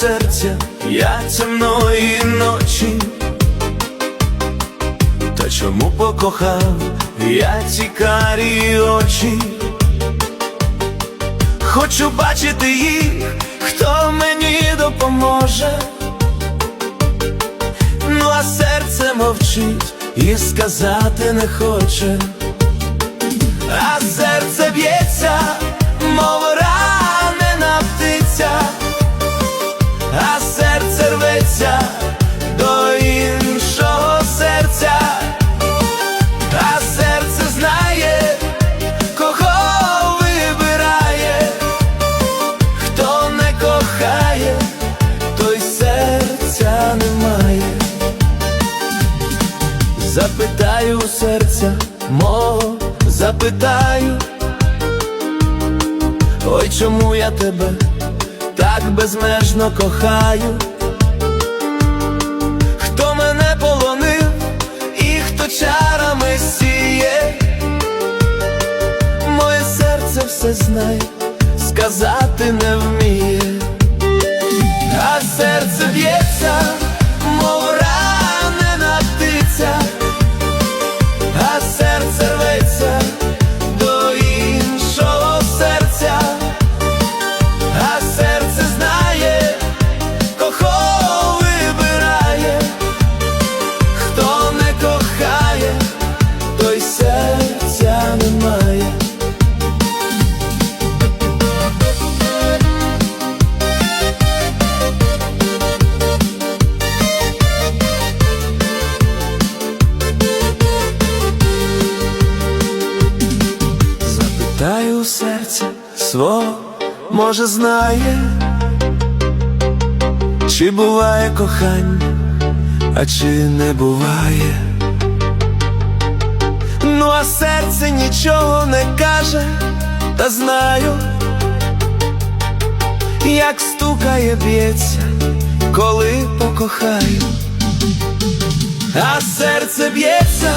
серця, я темної ночі. Та чому покохав я ці карі очі? Хочу бачити їх, хто мені допоможе. Ну а серце мовчить і сказати не хоче, а серце б'ється, Запитаю у серця мого, запитаю, ой, чому я тебе так безмежно кохаю, хто мене полонив і хто чарами сіє, моє серце все знає, сказати не вміє, а серце б'ється, свого, може знає, чи буває кохання, а чи не буває. Ну а серце нічого не каже, та знаю, як стукає б'ється, коли покохаю, а серце б'ється,